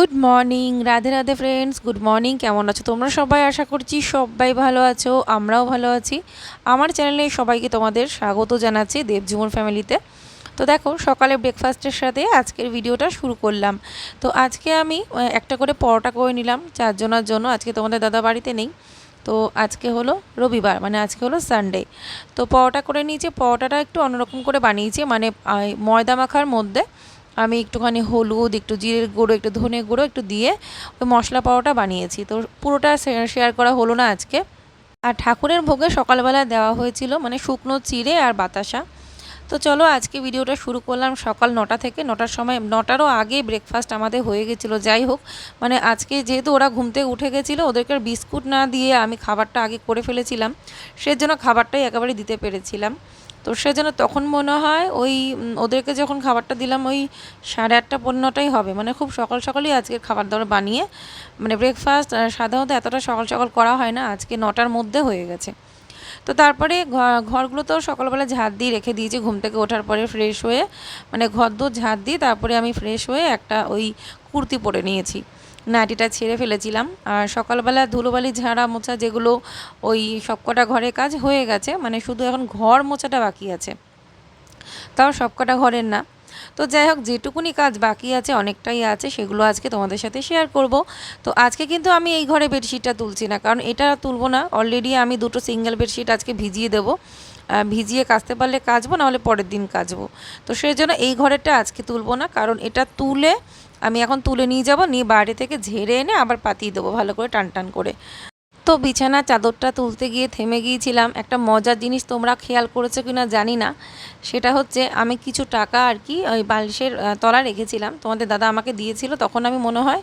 Good morning Radhe Radhe friends good morning কেমন আছো? তোমরা সবাই আশা করছি সবাই ভালো আছো, আমরাও ভালো আছি। আমার চ্যানেলে সবাইকে তোমাদের স্বাগত জানাচ্ছি দেবজীবন ফ্যামিলিতে তো দেখো, সকালে ব্রেকফাস্টের সাথে আজকের ভিডিওটা শুরু করলাম। তো আজকে আমি একটা করে পরোটা করে নিলাম চারজনের জন্য, আজকে তোমাদের দাদা বাড়িতে নেই। তো আজকে হলো রবিবার মানে আজকে হলো সানডে তো পরোটা করে নিয়েছি, পরোটাটা একটু অন্যরকম করে বানিয়েছি মানে ময়দা মাখার মধ্যে। আমি একটুখানি হলুদ, একটু জিরের গুঁড়ো, একটু ধনে গুঁড়ো, একটু দিয়ে ওই মশলা পাওয়াটা বানিয়েছি। তো পুরোটা শেয়ার করা হলো না আজকে। আর ঠাকুরের ভোগে সকালবেলা দেওয়া হয়েছিল মানে শুকনো চিড়ে আর বাতাসা। তো চলো আজকে ভিডিওটা শুরু করলাম সকাল নটা থেকে। নটার সময়, নটারও আগে ব্রেকফাস্ট আমাদের হয়ে গেছিল। যাই হোক মানে আজকে যেহেতু ওরা ঘুম থেকে উঠে গেছিল, ওদেরকে বিস্কুট না দিয়ে আমি খাবারটা আগে করে ফেলেছিলাম। সেজন্য খাবারটাই একেবারে দিতে পেরেছিলাম। তো সে যেন তখন মনে হয় ওই ওদেরকে যখন খাবারটা দিলাম ওই সাড়ে আটটা পনেরোটাই হবে। মানে খুব সকাল সকালই আজকের খাবার দাবার বানিয়ে মানে ব্রেকফাস্ট সাধারণত এতটা সকাল সকাল করা হয় না, আজকে নটার মধ্যে হয়ে গেছে। তো তারপরে ঘরগুলো তো সকালবেলা ঝাড় দিয়ে রেখে দিয়েছি, ঘুম থেকে ওঠার পরে ফ্রেশ হয়ে মানে ঘর দোর ঝাড় দিয়ে তারপরে আমি ফ্রেশ হয়ে একটা ওই কুর্তি পরে নিয়েছি। নাইটিটা ছেড়ে ফেলেছিলাম। আর সকালবেলা ধুলোবালি, ঝাড়া, মোছা যেগুলো ওই সবকটা ঘরের কাজ হয়ে গেছে মানে শুধু এখন ঘর মোছাটা বাকি আছে। তাও সবকটা ঘরের না। তো যাই হোক, যেটুকুনি কাজ বাকি আছে, অনেকটাই আছে, সেগুলো আজকে তোমাদের সাথে শেয়ার করব। তো আজকে কিন্তু আমি এই ঘরে বেডশিটটা তুলছি না, কারণ এটা তুলবো না। অলরেডি আমি দুটো সিঙ্গেল বেডশিট আজকে ভিজিয়ে দেবো। ভিজিয়ে কাচতে পারলে কাচবো, নাহলে পরের দিন কাচবো। তো সেই জন্য এই ঘরেরটা আজকে তুলবো না, কারণ এটা তুলে আমি এখন তুলে নিয়ে যাব, নিয়ে বাইরে থেকে ঝেড়ে এনে আবার পাতিয়ে দেবো ভালো করে টান টান করে। তো বিছানা চাদরটা তুলতে গিয়ে থেমে গিয়েছিলাম। একটা মজার জিনিস তোমরা খেয়াল করেছ কিনা জানি না। সেটা হচ্ছে আমি কিছু টাকা আর কি ওই বালিশের তলায় রেখেছিলাম। তোমাদের দাদা আমাকে দিয়েছিল, তখন আমি মনে হয়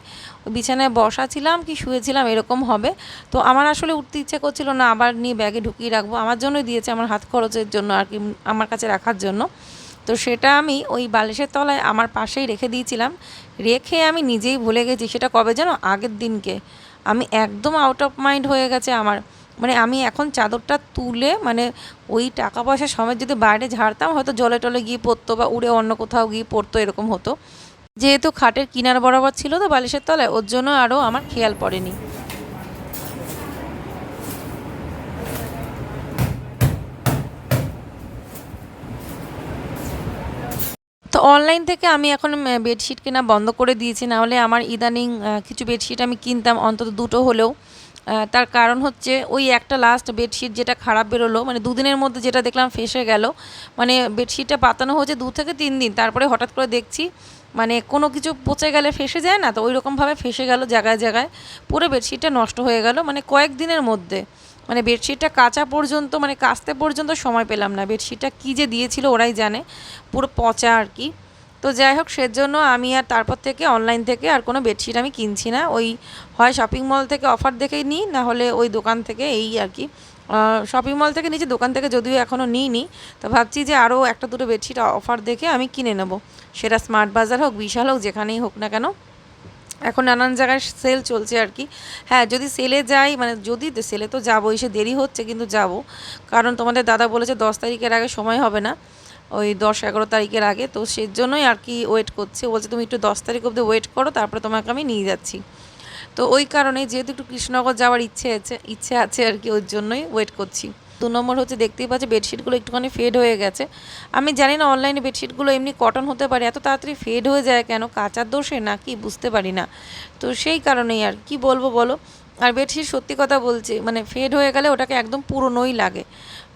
বিছানায় বসা ছিলাম কি শুয়েছিলাম এরকম হবে। তো আমার আসলে উঠতে ইচ্ছে করছিল না, আবার নিয়ে ব্যাগে ঢুকিয়ে রাখব। আমার জন্যই দিয়েছে, আমার হাত খরচের জন্য আর কি, আমার কাছে রাখার জন্য। তো সেটা আমি ওই বালিশের তলায় আমার পাশেই রেখে দিয়েছিলাম। রেখে আমি নিজেই ভুলে গেছি, সেটা কবে যেন আগের দিনকে। আমি একদম আউট অফ মাইন্ড হয়ে গেছে আমার। মানে আমি এখন চাদরটা তুলে মানে ওই টাকা পয়সা সময় যদি বাইরে ঝাড়তাম, হয়তো জলে টলে গিয়ে পড়তো বা উড়ে অন্য কোথাও গিয়ে পড়তো, এরকম হতো। যেহেতু খাটের কিনার বরাবর ছিল তো বালিশের তলায়, ওর জন্য আরও আমার খেয়াল পড়েনি। তো অনলাইন থেকে আমি এখন বেডশিট কেনা বন্ধ করে দিয়েছি। না হলে আমার ইদানিং কিছু বেডশিট আমি কিনতাম, অন্তত দুটো হলেও। তার কারণ হচ্ছে ওই একটা লাস্ট বেডশিট যেটা খারাপ বেরোলো মানে দুদিনের মধ্যে যেটা দেখলাম ফেসে গেল মানে বেডশিটটা পাতানো হয়েছে দু থেকে তিন দিন। তারপরে হঠাৎ করে দেখছি মানে কোনো কিছু পচে গেলে ফেসে যায় না, তো ওই রকমভাবে ফেসে গেল জায়গায় জায়গায়। পুরো বেডশিটটা নষ্ট হয়ে গেল মানে কয়েক দিনের মধ্যে। মানে বেডশিটটা কাচা পর্যন্ত মানে কাচতে পর্যন্ত সময় পেলাম না। বেডশিটটা কী যে দিয়েছিল ওরাই জানে, পুরো পচা আর কি। তো যাই হোক, সেজন্য আমি আর তারপর থেকে অনলাইন থেকে আর কোনো বেডশিট আমি কিনছি না। ওই হয় শপিং মল থেকে অফার দেখেই নিই, না হলে ওই দোকান থেকে এই আর কি। শপিং মল থেকে নিচে দোকান থেকে যদিও এখনও নিই নি তো ভাবছি যে আরও একটা দুটো বেডশিট অফার দেখে আমি কিনে নেব। সেটা স্মার্ট বাজার হোক, বিশাল হোক, যেখানেই হোক না কেন। এখন নানান জায়গায় সেল চলছে আর কি। হ্যাঁ যদি সেলে যাই মানে যদি সেলে তো যাব, এসে দেরি হচ্ছে কিন্তু যাব। কারণ তোমাদের দাদা বলেছে দশ তারিখের আগে সময় হবে না, ওই দশ এগারো তারিখের আগে। তো সেই জন্যই আর কি ওয়েট করছে। বলছে, তুমি একটু দশ তারিখ অবধি ওয়েট করো, তারপরে তোমাকে আমি নিয়ে যাচ্ছি। তো ওই কারণে যেহেতু একটু কৃষ্ণনগর যাওয়ার ইচ্ছে আছে ইচ্ছে আছে আর কি ওই জন্যই ওয়েট করছি। দু নম্বর হচ্ছে দেখতেই পাচ্ছি বেডশিটগুলো একটুখানি ফেড হয়ে গেছে। আমি জানি না অনলাইনে বেডশিটগুলো এমনি কটন হতে পারে, এত তাড়াতাড়ি ফেড হয়ে যায় কেন? কাচার দোষে না কি বুঝতে পারি না। তো সেই কারণেই আর কি বলব বলো? আর বেডশিট সত্যি কথা বলছে মানে ফেড হয়ে গেলে ওটাকে একদম পুরনোই লাগে।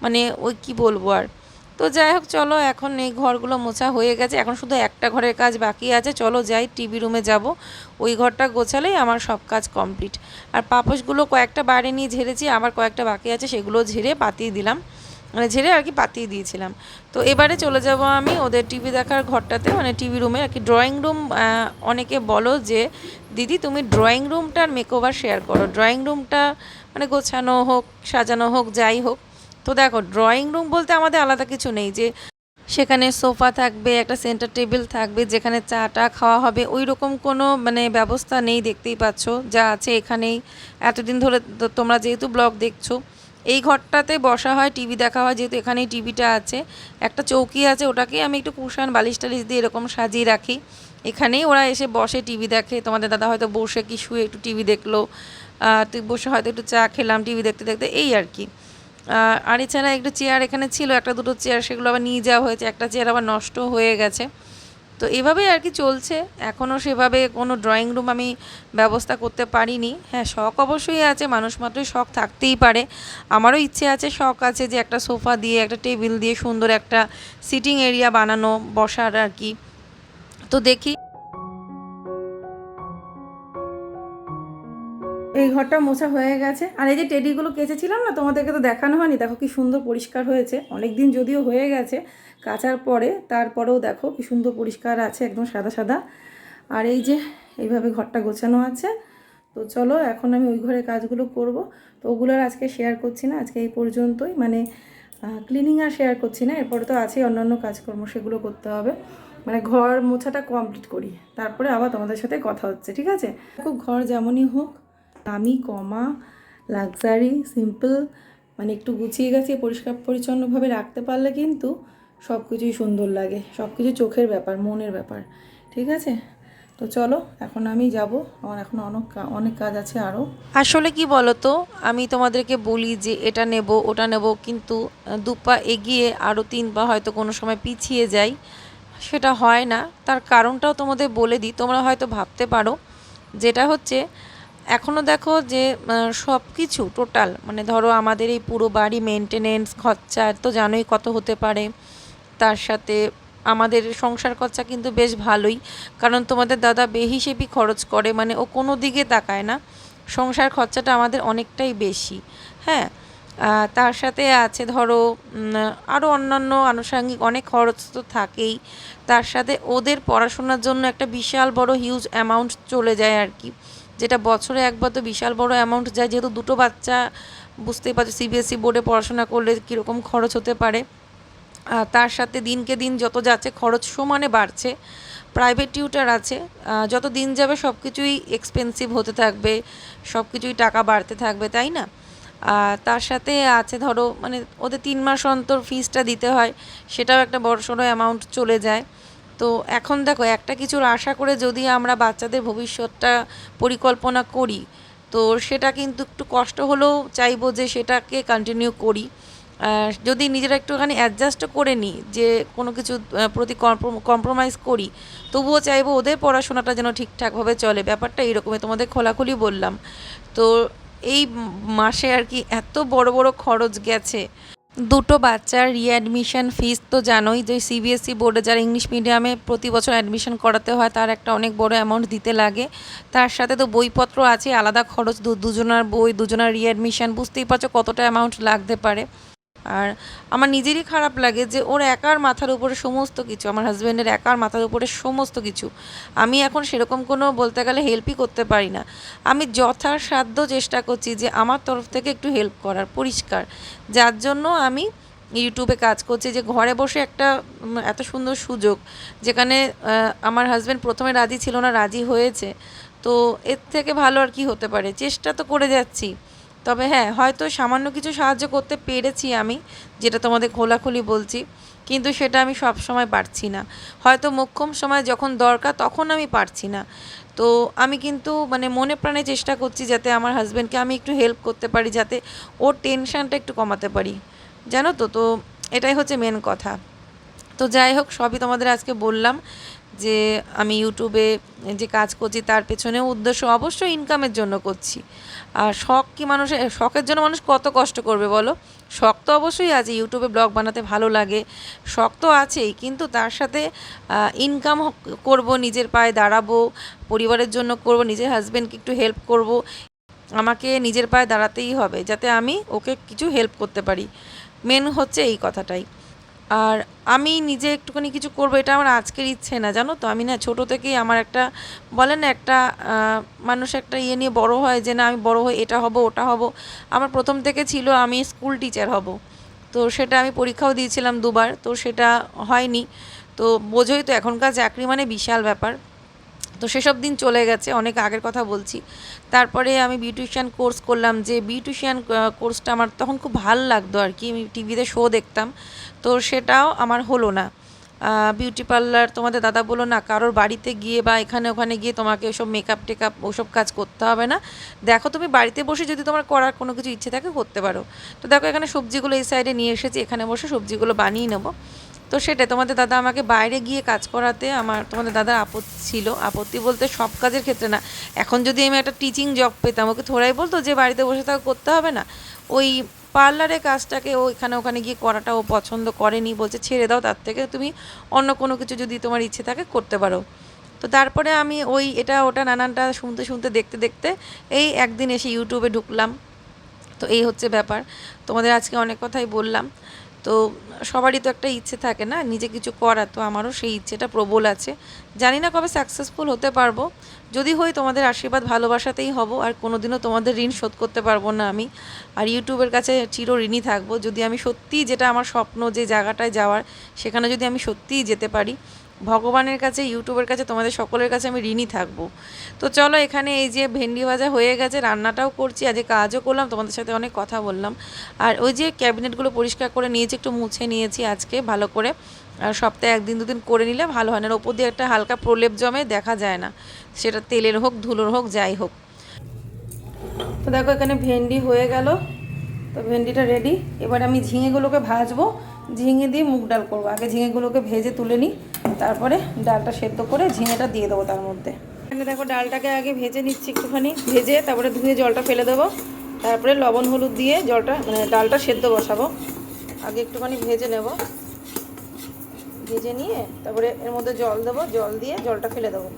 মানে ওই কি বলব আর? তো যাই হোক, চলো এখন এই ঘরগুলো মোছা হয়ে গেছে। এখন শুধু একটা ঘরের কাজ বাকি আছে। চলো যাই টিভি রুমে যাব। ওই ঘরটা গোছালেই আমার সব কাজ কমপ্লিট। আর পাপোশগুলো কয়েকটা বাইরে নিয়ে ঝেড়েছি আবার কয়েকটা বাকি আছে, সেগুলো ঝেড়ে পাতিয়ে দিলাম। মানে ঝেড়ে আর কি পাতিয়ে দিয়েছিলাম। তো এবারে চলে যাব আমি ওদের টিভি দেখার ঘরটাতে মানে টিভি রুমে আর কি ড্রয়িং রুম অনেকে বলো যে, দিদি, তুমি ড্রয়িং রুমটার মেকওভার শেয়ার করো। ড্রয়িং রুমটা মানে গোছানো হোক, সাজানো হোক, যাই হোক। তো দেখো ড্রয়িং রুম বলতে আমাদের আলাদা কিছু নেই যে সেখানে সোফা থাকবে, একটা সেন্টার টেবিল থাকবে, যেখানে চাটা খাওয়া হবে। ওই রকম কোনো মানে ব্যবস্থা নেই, দেখতেই পাচ্ছ, যা আছে এখানেই। এতদিন ধরে তোমরা যেহেতু ব্লগ দেখছ, এই ঘরটাতে বসা হয়, টিভি দেখা হয়, যেহেতু এখানেই টিভিটা আছে। একটা চৌকি আছে, ওটাকে আমি একটু কুশান বালিশ টালিশ দিয়ে এরকম সাজিয়ে রাখি। এখানেই ওরা এসে বসে টিভি দেখে। তোমাদের দাদা হয়তো বসে কি শুয়ে একটু টিভি দেখল তুই বসে হয়তো একটু চা খেলাম, টিভি দেখতে দেখতে, এই আর কি। আর এছাড়া একটু চেয়ার এখানে ছিল, একটা দুটো চেয়ার সেগুলো আবার নিয়ে যাওয়া হয়েছে, একটা চেয়ার আবার নষ্ট হয়ে গেছে। তো এভাবেই আর কি চলছে। এখনও সেভাবে কোনো ড্রয়িং রুম আমি ব্যবস্থা করতে পারিনি। হ্যাঁ শখ অবশ্যই আছে, মানুষ মাত্রই শখ থাকতেই পারে। আমারও ইচ্ছে আছে, শখ আছে যে একটা সোফা দিয়ে, একটা টেবিল দিয়ে সুন্দর একটা সিটিং এরিয়া বানানো, বসার আর কি। তো দেখি। এই ঘরটা মোছা হয়ে গেছে। আর এই যে টেডিগুলো কেচেছিলাম না, তোমাদেরকে তো দেখানো হয়নি। দেখো কি সুন্দর পরিষ্কার হয়েছে। অনেক দিন যদিও হয়ে গেছে, কাচার পরে। তারপরেও দেখো কি সুন্দর পরিষ্কার আছে, একদম সাদা সাদা। আর এই যে এইভাবে ঘরটা গোছানো আছে। তো চলো, এখন আমি ওই ঘরে কাজগুলো করব। তো ওগুলো আর আজকে শেয়ার করছি না। আজকে এই পর্যন্তই। মানে ক্লিনিং আর শেয়ার করছি না। এরপরে তো আছেই অন্যান্য কাজকর্ম, সেগুলো করতে হবে। মানে ঘর মোছাটা কমপ্লিট করি। তারপরে আবার তোমাদের সাথে কথা হচ্ছে, ঠিক আছে? খুব ঘর যেমনই হোক দামি কমা লাক্সারি সিম্পল মানে একটু গুছিয়ে গাছিয়ে পরিষ্কার পরিচ্ছন্নভাবে রাখতে পারলে কিন্তু সব কিছুই সুন্দর লাগে। সব কিছু চোখের ব্যাপার মনের ব্যাপার। ঠিক আছে? তো চলো এখন আমি যাব। আমার এখন অনেক অনেক কাজ আছে আরও আসলে কি বলতো আমি তোমাদেরকে বলি যে এটা নেব ওটা নেব কিন্তু আহ, দু পা এগিয়ে আরও তিন পা হয়তো কোনো সময় পিছিয়ে যাই সেটা হয় না। তার কারণটাও তোমাদের বলে দিই তোমরা হয়তো ভাবতে পারো। যেটা হচ্ছে এখনও দেখো যে সব কিছু টোটাল মানে ধরো আমাদের এই পুরো বাড়ি মেনটেনেন্স খরচা তো জানোই কত হতে পারে। তার সাথে আমাদের সংসার খরচা কিন্তু বেশ ভালোই, কারণ তোমাদের দাদা বেহিসেবি খরচ করে মানে ও কোনো দিকে তাকায় না। সংসার খরচাটা আমাদের অনেকটাই বেশি হ্যাঁ? তার সাথে আছে ধরো আরও অন্যান্য আনুষঙ্গিক অনেক খরচ তো থাকেই। তার সাথে ওদের পড়াশোনার জন্য একটা বিশাল বড় হিউজ অ্যামাউন্ট চলে যায় আর কি। যেটা বছরে একবার তো বিশাল বড় অ্যামাউন্ট যায়, যেহেতু দুটো বাচ্চা, বুঝতেই পারছ সিবিএসসি বোর্ডে পড়াশোনা করলে কীরকম খরচ হতে পারে। আর তার সাথে দিনকে দিন যত যাচ্ছে, খরচ সমানে বাড়ছে। প্রাইভেট টিউটার আছে যত দিন যাবে সব কিছুই এক্সপেন্সিভ হতে থাকবে সব কিছুই টাকা বাড়তে থাকবে, তাই না? তার সাথে আছে, ধরো মানে ওদের তিন মাস অন্তর ফিসটা দিতে হয়, সেটাও একটা বড় সড়ো অ্যামাউন্ট চলে যায়। তো এখন দেখো, একটা কিছুর আশা করে যদি আমরা বাচ্চাদের ভবিষ্যৎটা পরিকল্পনা করি, তো সেটা কিন্তু একটু কষ্ট হলেও চাইব যে সেটাকে কন্টিনিউ করি। যদি নিজেরা একটুখানি অ্যাডজাস্টও করে নিই, যে কোনো কিছু প্রতি কম্প্রোমাইজ করি, তবুও চাইব ওদের পড়াশোনাটা যেন ঠিকঠাকভাবে চলে। ব্যাপারটা এইরকমই তোমাদের খোলাখুলি বললাম। তো এই মাসে আর কি এত বড় বড় খরচ গেছে। দুটো বাচ্চার রিঅ্যাডমিশন ফিস তো জানোই যে সিবিএসসি বোর্ডে যারা ইংলিশ মিডিয়ামে প্রতি বছর অ্যাডমিশন করাতে হয়, তার একটা অনেক বড় অ্যামাউন্ট দিতে লাগে। তার সাথে তো বইপত্র আছে আলাদা খরচ দুজনার বই, দুজনার রিঅ্যাডমিশন বুঝতেই পারছ কতটা অ্যামাউন্ট লাগতে পারে। আর আমার নিজেরই খারাপ লাগে যে ওর একার মাথার উপরে সমস্ত কিছু, আমার হাজব্যান্ডের একার মাথার উপরে সমস্ত কিছু, আমি এখন সেরকম কোনো বলতে গেলে হেল্পই করতে পারি না। আমি যথাসাধ্য চেষ্টা করছি যে আমার তরফ থেকে একটু হেল্প করার, পরিষ্কার। যার জন্য আমি ইউটিউবে কাজ করছি যে ঘরে বসে একটা এত সুন্দর সুযোগ, যেখানে আমার হাজব্যান্ড প্রথমে রাজি ছিল না, রাজি হয়েছে। তো এর থেকে ভালো আর কি হতে পারে? চেষ্টা তো করে যাচ্ছি। তবে হ্যাঁ হয়তো সামান্য কিছু সাহায্য করতে পেরেছি আমি, যেটা তোমাদের খোলাখুলি বলছি, কিন্তু সেটা আমি সব সময় পারছি না। হয়তো মোক্ষম সময় যখন দরকার তখন আমি পারছি না। তো আমি কিন্তু মানে মনে প্রাণে চেষ্টা করছি যাতে আমার হাজব্যান্ডকে আমি একটু হেল্প করতে পারি, যাতে ওর টেনশনটা একটু কমাতে পারি। জানো তো তো এটাই হচ্ছে মেন কথা। তো যাই হোক, সবই তোমাদের আজকে বললাম। যে আমি ইউটিউবে যে কাজ করছি, তার পেছনেও উদ্দেশ্য অবশ্যই ইনকামের জন্য করছি। আর শখ কি মানুষের, শখের জন্য মানুষ কত কষ্ট করবে বলো? শখ তো অবশ্যই আছে, ইউটিউবে ব্লগ বানাতে ভালো লাগে। শখ তো আছেই, কিন্তু তার সাথে ইনকাম করব, নিজের পায়ে দাঁড়াবো, পরিবারের জন্য করব, নিজের হাজব্যান্ডকে একটু হেল্প করব। আমাকে নিজের পায়ে দাঁড়াতেই হবে, যাতে আমি ওকে কিছু হেল্প করতে পারি। মেন হচ্ছে এই কথাটাই। আর আমি নিজে একটুখানি কিছু করব, এটা আমার আজকের ইচ্ছে না, জানো তো? আমি না ছোটো থেকেই আমার একটা, বলে না একটা মানুষ একটা ইয়ে নিয়ে বড় হয় যে না আমি বড় হয়ে এটা হব, ওটা হব। আমার প্রথম থেকে ছিল আমি স্কুল টিচার হব। তো সেটা আমি পরীক্ষাও দিয়েছিলাম দুবার, তো সেটা হয়নি। তো বোঝোই তো এখনকার চাকরি মানে বিশাল ব্যাপার। তো সেসব দিন চলে গেছে, অনেক আগের কথা বলছি। তারপরে আমি বিউটিশিয়ান কোর্স করলাম, যে বিউটিশিয়ান কোর্সটা আমার তখন খুব ভালো লাগতো আর কি। আমি টিভিতে শো দেখতাম, তো সেটাও আমার হলো না। বিউটি পার্লার তোমাদের দাদা বলো না, কারোর বাড়িতে গিয়ে বা এখানে ওখানে গিয়ে তোমাকে ওসব মেকআপ টেকআপ ওসব কাজ করতে হবে না। দেখো তুমি বাড়িতে বসে যদি তোমার করার কোনো কিছু ইচ্ছে থাকে করতে পারো। তো দেখো এখানে সবজিগুলো এই সাইডে নিয়ে এসেছি, এখানে বসে সবজিগুলো বানিয়ে নেব। তো সেটা তোমাদের দাদা আমাকে বাইরে গিয়ে কাজ করাতে আমার, তোমাদের দাদার আপত্তি ছিল। আপত্তি বলতে সব কাজের ক্ষেত্রে না। এখন যদি আমি একটা টিচিং জব পেতাম, ওকে থোড়াই বলতো যে বাড়িতে বসে থাকা করতে হবে না। ওই পার্লারে কাজটাকে ও এখানে ওখানে গিয়ে করাটা ও পছন্দ করেনি, বলছে ছেড়ে দাও, তার থেকে তুমি অন্য কোনো কিছু যদি তোমার ইচ্ছে থাকে করতে পারো। তো তারপরে আমি ওই এটা, ওটা নানানটা শুনতে শুনতে, দেখতে দেখতে এই একদিন এসে ইউটিউবে ঢুকলাম। তো এই হচ্ছে ব্যাপার। তোমাদের আজকে অনেক কথাই বললাম। তো সবারই তো একটা ইচ্ছে থাকে না, নিজে কিছু করার, তো আমারও সেই ইচ্ছেটা প্রবল আছে। জানি না কবে সাকসেসফুল হতে পারব। যদি হই তোমাদের আশীর্বাদ, ভালোবাসাতেই হব, আর কোনোদিনও তোমাদের ঋণ শোধ করতে পারব না আমি। আর ইউটিউবের কাছে চির ঋণই থাকব। যদি আমি সত্যিই যেটা আমার স্বপ্ন, যে জায়গাটায় যাওয়ার, সেখানে যদি আমি সত্যিই যেতে পারি ভগবানের কাছে, ইউটিউবের কাছে, তোমাদের সকলের কাছে আমি ঋণী থাকব। তো চলো এখানে এই যে ভেন্ডি ভাজা হয়ে গেছে, রান্নাটাও করছি, আজকে কাজও করলাম, তোমাদের সাথে অনেক কথা বললাম। আর ওই যে ক্যাবিনেটগুলো পরিষ্কার করে নিয়েছি, একটু মুছে নিয়েছি আজকে ভালো করে। আর সপ্তাহে একদিন, দুদিন করে নিলে ভালো হয় না ওপর দিয়ে একটা হালকা প্রলেপ জমে দেখা যায় না। সেটা তেলের হোক, ধুলোর হোক, যাই হোক। তো দেখো এখানে ভেন্ডি হয়ে গেল। তো ভেন্ডিটা রেডি এবার আমি ঝিঙেগুলোকে ভাজবো। ঝিঙে দিয়ে মুগ ডাল করব। আগে ঝিঙেগুলোকে ভেজে তুলে নিই, তারপরে ডালটা সেদ্ধ করে ঝিঙেটা দিয়ে দেবো তার মধ্যে। এখানে দেখো ডালটাকে আগে ভেজে নিচ্ছি একটুখানি, ভেজে তারপরে ধুয়ে জলটা ফেলে দেবো। তারপরে লবণ হলুদ দিয়ে জলটা মানে ডালটা সেদ্ধ বসাবো। আগে একটুখানি ভেজে নেব। ভেজে নিয়ে তারপরে এর মধ্যে জল দেবো, জল দিয়ে জলটা ফেলে দেবো।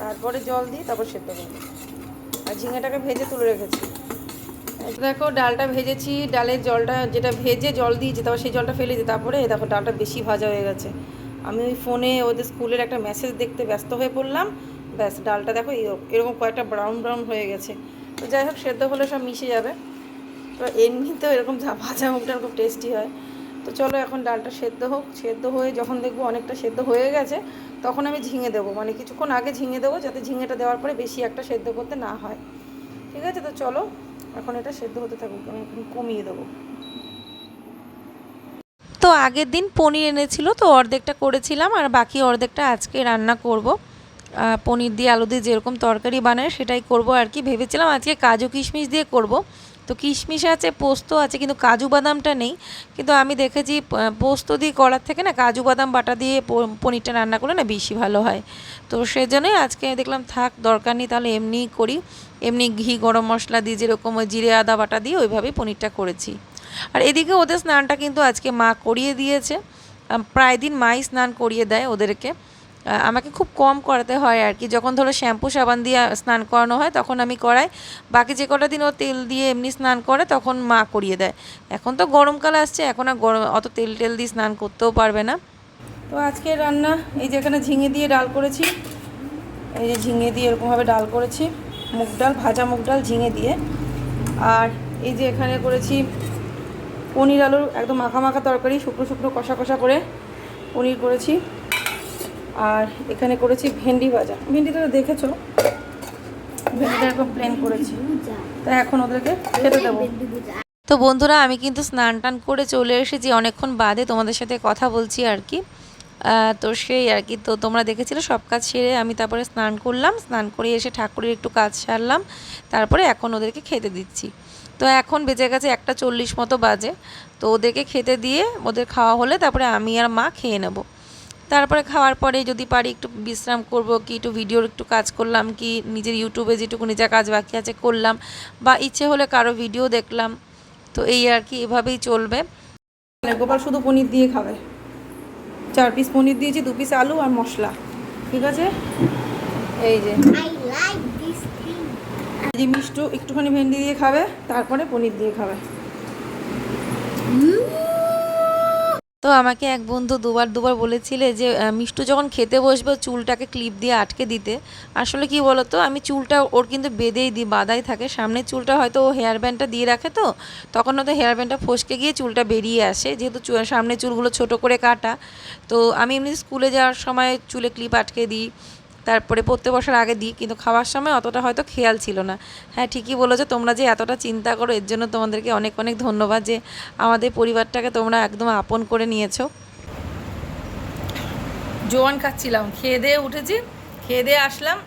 তারপরে জল দিয়ে তারপর সেদ্ধ করব। আর ঝিঙেটাকে ভেজে তুলে রেখেছি। দেখো, ডালটা ভেজেছি, ডালের জলটা যেটা ভেজে জল দিয়েছি, তারপর সেই জলটা ফেলে দিই, তারপরে দেখো ডালটা বেশি ভাজা হয়ে গেছে। আমি ওই ফোনে ওদের স্কুলের একটা মেসেজ দেখতে ব্যস্ত হয়ে পড়লাম, ব্যাস ডালটা দেখো এরকম- কয়েকটা ব্রাউন ব্রাউন হয়ে গেছে। তো যাই হোক, সেদ্ধ হলে সব মিশে যাবে। তো এমনিতেও এরকম ভাজা মুখটা খুব টেস্টি হয়। তো চলো এখন ডালটা সেদ্ধ হোক, সেদ্ধ হয়ে যখন দেখব অনেকটা সেদ্ধ হয়ে গেছে, তখন আমি ঝিঙে দেবো। মানে কিছুক্ষণ আগে ঝিঙে দেবো, যাতে ঝিঙেটা দেওয়ার পরে বেশি একটা সেদ্ধ করতে না হয়। ঠিক আছে, তো চলো এখন এটা সেদ্ধ হতে থাকুক, আমি কমিয়ে দেবো। তো আগের দিন পনির এনেছিল, তো অর্ধেকটা করেছিলাম, আর বাকি অর্ধেকটা আজকে রান্না করব। পনির দিয়ে আলু দিয়ে যেরকম তরকারি বানায় সেটাই করব আর কি। ভেবেছিলাম আজকে কাজু কিশমিশ দিয়ে করব। তো কিশমিশ আছে, পোস্ত আছে, কিন্তু কাজু বাদামটা নেই। কিন্তু আমি দেখেছি পোস্ত দিয়ে করার থেকে না কাজু বাদাম বাটা দিয়ে পনিরটা রান্না করলে না বেশি ভালো হয়। তো সেজন্যই আজকে দেখলাম থাক, দরকার নেই তাহলে এমনিই করি। এমনি ঘি, গরম মশলা দিয়ে যেরকম ওই জিরে আদা বাটা দিয়ে ওইভাবেই পনিরটা করেছি। আর এদিকে ওদের স্নানটা কিন্তু আজকে মা করিয়ে দিয়েছে। প্রায় দিন মাই স্নান করিয়ে দেয় ওদেরকে। আমাকে খুব কম করাতে হয় আর কি। যখন ধরো শ্যাম্পু, সাবান দিয়ে স্নান করানো হয় তখন আমি করাই। বাকি যে কটা দিন ও তেল দিয়ে এমনি স্নান করে তখন মা করিয়ে দেয়। এখন তো গরমকাল আসছে, এখন আর গরম, অত তেল টেল দিয়ে স্নান করতেও পারবে না। তো আজকে রান্না, এই যে এখানে ঝিঙে দিয়ে ডাল করেছি। এই যে ঝিঙে দিয়ে এরকমভাবে ডাল করেছি। মুগ ডাল, ভাজা মুগ ডাল, ঝিঙে দিয়ে। আর এই যে এখানে করেছি পনির আলুর একদম মাখা মাখা তরকারি, শুকনো শুকনো কষা কষা করে পনির করেছি। আর এখানে করেছি ভেন্ডি ভাজা। ভেন্ডিটা তো দেখেছ? ভেন্ডিটা এরকম প্লেন করেছি। তাই এখন ওদেরকে খেতে দেবো। তো বন্ধুরা, আমি কিন্তু স্নান টান করে চলে এসেছি। অনেকক্ষণ বাদে তোমাদের সাথে কথা বলছি আর কি। তো সেই আর কি। তো তোমরা দেখেছিলে সব কাজ সেরে আমি তারপরে স্নান করলাম। স্নান করে এসে ঠাকুরের একটু কাজ সারলাম। তারপরে এখন ওদেরকে খেতে দিচ্ছি। তো এখন বেজে গেছে একটা চল্লিশ মতো বাজে। তো ওদেরকে খেতে দিয়ে ওদের খাওয়া হলে তারপরে আমি আর মা খেয়ে নেব। তারপরে খাওয়ার পরে যদি পারি একটু বিশ্রাম করব কি, একটু ভিডিওর একটু কাজ করলাম কি, নিজের ইউটিউবে যেটুকু নিজের কাজ বাকি আছে করলাম বা ইচ্ছে হলে কারও ভিডিও দেখলাম। তো এই আর কি এভাবেই চলবে। মানে গোপাল শুধু পনির দিয়ে খাবে। চার পিস পনির দিয়েছি দু পিস আলু আর মশলা। ঠিক আছে? এই যে. এই মিষ্টু একটুখানি ভেন্ডি দিয়ে খাবে তারপরে পনির দিয়ে খাবে। তো আমাকে এক বন্ধু দুবার দুবার বলেছিলে যে মিষ্টু যখন খেতে বসবে চুলটাকে ক্লিপ দিয়ে আটকে দিতে। আসলে কি বলতো, আমি চুলটা ওর কিন্তু বেঁধেই দিই, বাঁধাই থাকে। সামনের চুলটা হয়তো ও হেয়ার ব্যান্ডটা দিয়ে রাখে তো, তখন হয়তো হেয়ার ব্যান্ডটা ফসকে গিয়ে চুলটা বেরিয়ে আসে। যেহেতু সামনের চুলগুলো ছোট করে কাটা, তো আমি এমনি স্কুলে যাওয়ার সময় চুলে ক্লিপ আটকে দিই। তারপরে পড়তে বসার আগে দিই, কিন্তু খাওয়ার সময় অতটা হয়তো খেয়াল ছিল না। হ্যাঁ ঠিকই বলেছ, তোমরা যে এতটা চিন্তা করো, এর জন্য তোমাদেরকে অনেক অনেক ধন্যবাদ যে আমাদের পরিবারটাকে তোমরা একদম আপন করে নিয়েছো। জোয়ান খাচ্ছিলাম, খেয়ে দিয়ে উঠেছি, খেয়ে দিয়ে আসলাম,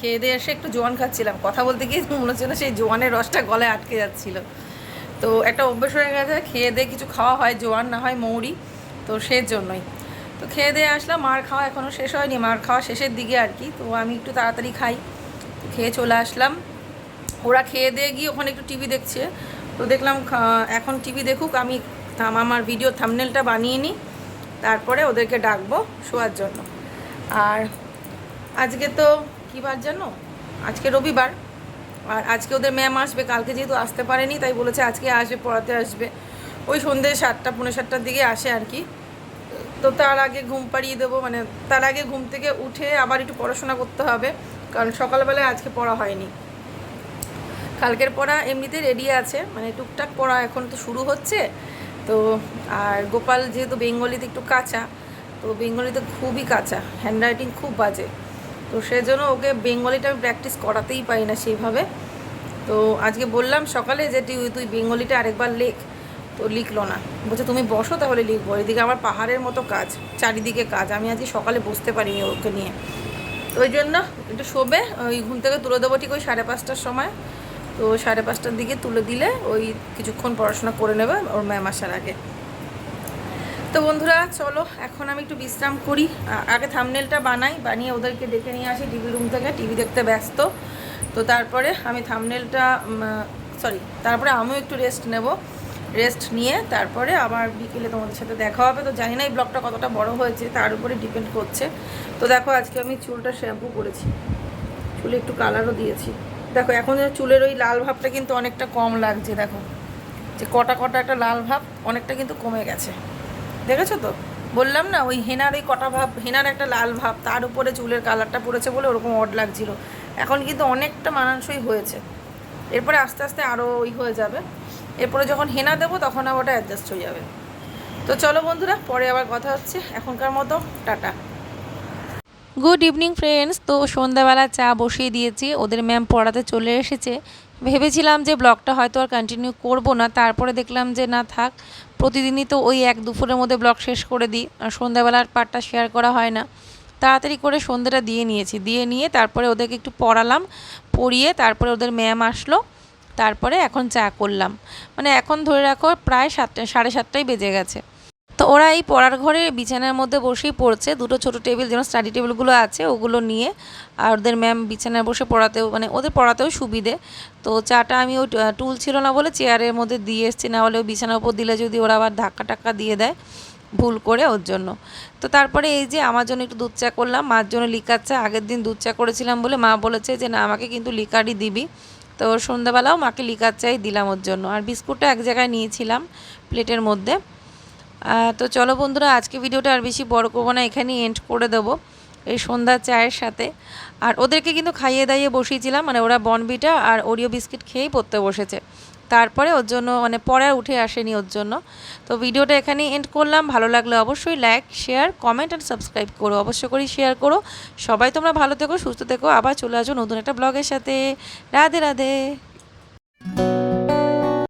খেয়ে দিয়ে এসে একটু জোয়ান খাচ্ছিলাম। কথা বলতে গিয়ে মনে হচ্ছে না সেই জোয়ানের রসটা গলায় আটকে যাচ্ছিল। তো একটা অভ্যেস হয়ে গেছে, খেয়ে দিয়ে কিছু খাওয়া হয়, জোয়ান না হয় মৌরি, তো সেই জন্যই তো খেয়ে দিয়ে আসলাম, মার খাওয়া এখনও শেষ হয়নি, মার খাওয়া শেষের দিকে আর কি। তো আমি একটু তাড়াতাড়ি খাই। খেয়ে চলে আসলাম। ওরা খেয়ে দিয়ে গিয়ে ওখানে একটু টিভি দেখছে। তো দেখলাম এখন টিভি দেখুক, আমি আমার ভিডিও থামনেলটা বানিয়ে নিই। তারপরে ওদেরকে ডাকবো শোয়ার জন্য। আর আজকে তো কী বার জানো? আজকে রবিবার। আর আজকে ওদের ম্যাম আসবে, কালকে যেহেতু আসতে পারেনি, তাই বলেছে আজকে আসবে, পড়াতে আসবে। ওই সন্ধ্যে সাতটা, পৌনে সাতটার দিকে আসে আর কি। তো তার আগে ঘুম পাড়িয়ে দেবো মানে তার আগে ঘুম থেকে উঠে আবার একটু পড়াশোনা করতে হবে, কারণ সকালবেলায় আজকে পড়া হয়নি। কালকের পড়া এমনিতে রেডি আছে মানে টুকটাক পড়া এখন তো শুরু হচ্ছে। তো আর গোপাল যেহেতু বেঙ্গলিতে একটু কাঁচা, তো বেঙ্গলিতে খুবই কাঁচা হ্যান্ডরাইটিং খুব বাজে। তো সেজন্য ওকে বেঙ্গলিটা আমি প্র্যাকটিস করাতেই পারি না সেইভাবে। তো আজকে বললাম সকালে যে তুই তুই বেঙ্গলিটা আরেকবার লেখ। তো লিখলো না। বলছে, তুমি বসো তাহলে লিখব। এদিকে আমার পাহাড়ের মতো কাজ, চারিদিকে কাজ। আমি আজকে সকালে বসতে পারিনি ওকে নিয়ে। তো ওই জন্য একটু শোবে, ওই ঘুম থেকে তুলে দেবো ঠিক ওই সাড়ে পাঁচটার সময়। তো সাড়ে পাঁচটার দিকে তুলে দিলে ওই কিছুক্ষণ পড়াশোনা করে নেবে ওর ম্যাম আসার আগে। তো বন্ধুরা, চলো, এখন আমি একটু বিশ্রাম করি। আগে থামনেলটা বানাই, বানিয়ে ওদেরকে ডেকে নিয়ে আসি টিভি রুম থেকে। টিভি দেখতে ব্যস্ত। তো তারপরে আমি থামনেলটা সরি তারপরে আমিও একটু রেস্ট নেব। রেস্ট নিয়ে তারপরে আবার বিকেলে তোমাদের সাথে দেখা হবে। তো জানি না এই ব্লগটা কতটা বড় হয়েছে, তার উপরে ডিপেন্ড করছে। তো দেখো, আজকে আমি চুলটা শ্যাম্পু করেছি। চুলে একটু কালারও দিয়েছি। দেখো, এখন চুলের ওই লাল ভাবটা কিন্তু অনেকটা কম লাগছে, দেখো। যে কটা কটা একটা লাল ভাব অনেকটা কিন্তু কমে গেছে। দেখেছ তো? বললাম না, ওই হেনার ওই কটা ভাব, হেনার একটা লাল ভাব, তার উপরে চুলের কালারটা পড়েছে বলে ওরকম অড লাগছিল। এখন কিন্তু অনেকটা মানানসই হয়েছে। এরপরে আস্তে আস্তে আরও ওই হয়ে যাবে। এরপরে যখন হেনা দেবো, তখন আবার ওটা অ্যাডজাস্ট হয়ে যাবে। তো চলো বন্ধুরা, পরে আবার কথা হচ্ছে। এখনকার মতো, টাটা। গুড ইভিনিং ফ্রেন্ডস তো সন্ধ্যাবেলা চা বসিয়ে দিয়েছি। ওদের ম্যাম পড়াতে চলে এসেছে। ভেবেছিলাম যে ব্লগটা হয়তো আর কন্টিনিউ করব না। তারপরে দেখলাম যে না থাক, প্রতিদিনই তো ওই এক দুপুরের মধ্যে ব্লগ শেষ করে দিই। আর সন্ধ্যাবেলার পার্টটা শেয়ার করা হয় না। তাড়াতাড়ি করে সন্ধ্যাটা দিয়ে নিয়েছি। দিয়ে নিয়ে তারপরে ওদেরকে একটু পড়ালাম, পড়িয়ে তারপরে ওদের ম্যাম আসলো। তারপরে এখন চা করলাম। মানে এখন ধরে রাখো প্রায় সাতটা সাড়ে সাতটাই বেজে গেছে। তো ওরা এই পড়ার ঘরে বিছানার মধ্যে বসেই পড়ছে। দুটো ছোট টেবিল যেমন স্টাডি টেবিলগুলো আছে, ওগুলো নিয়ে। আর ওদের ম্যাম বিছানায় বসে পড়াতেও মানে ওদের পড়াতেও সুবিধে। তো চাটা আমি ওই টুল ছিল না বলে চেয়ারের মধ্যে দিয়ে এসছি। না হলে ওই বিছানার উপর দিলে যদি ওরা আবার ধাক্কা টাক্কা দিয়ে দেয়, ভুল করে ওর জন্য। তো তারপরে এই যে আমার জন্য একটু দুধ চা করলাম। মার জন্য লিকার চা, আগের দিন দুধ চা করেছিলাম বলে মা বলেছে যে, না, আমাকে কিন্তু লিকারই দিবি। তো সন্ধ্যাবেলাও মাকে লিকার চাই দিলাম ওর জন্য। আর বিস্কুটটা এক জায়গায় নিয়েছিলাম প্লেটের মধ্যে। তো চলো বন্ধুরা, আজকে ভিডিওটা আর বেশি বড় করব না, এখানেই এন্ড করে দেবো এই সন্ধ্যা চায়ের সাথে। আর ওদেরকে কিন্তু খাইয়ে দাইয়ে বসিয়েছিলাম মানে ওরা বনবিটা আর ওরিও বিস্কিট খেয়েই পড়তে বসেছে। তারপরে ওর জন্য মানে পরে আর উঠে আসেনি ওর জন্য। তো ভিডিওটা এখানে এন্ড করলাম। ভালো লাগলে অবশ্যই like share comment and subscribe করো। অবশ্য করেই শেয়ার করো। সবাই তোমরা ভালো থেকো, সুস্থ থেকো। আবার চলে আসো নতুন একটা ব্লগের সাথে। রাধে রাধে।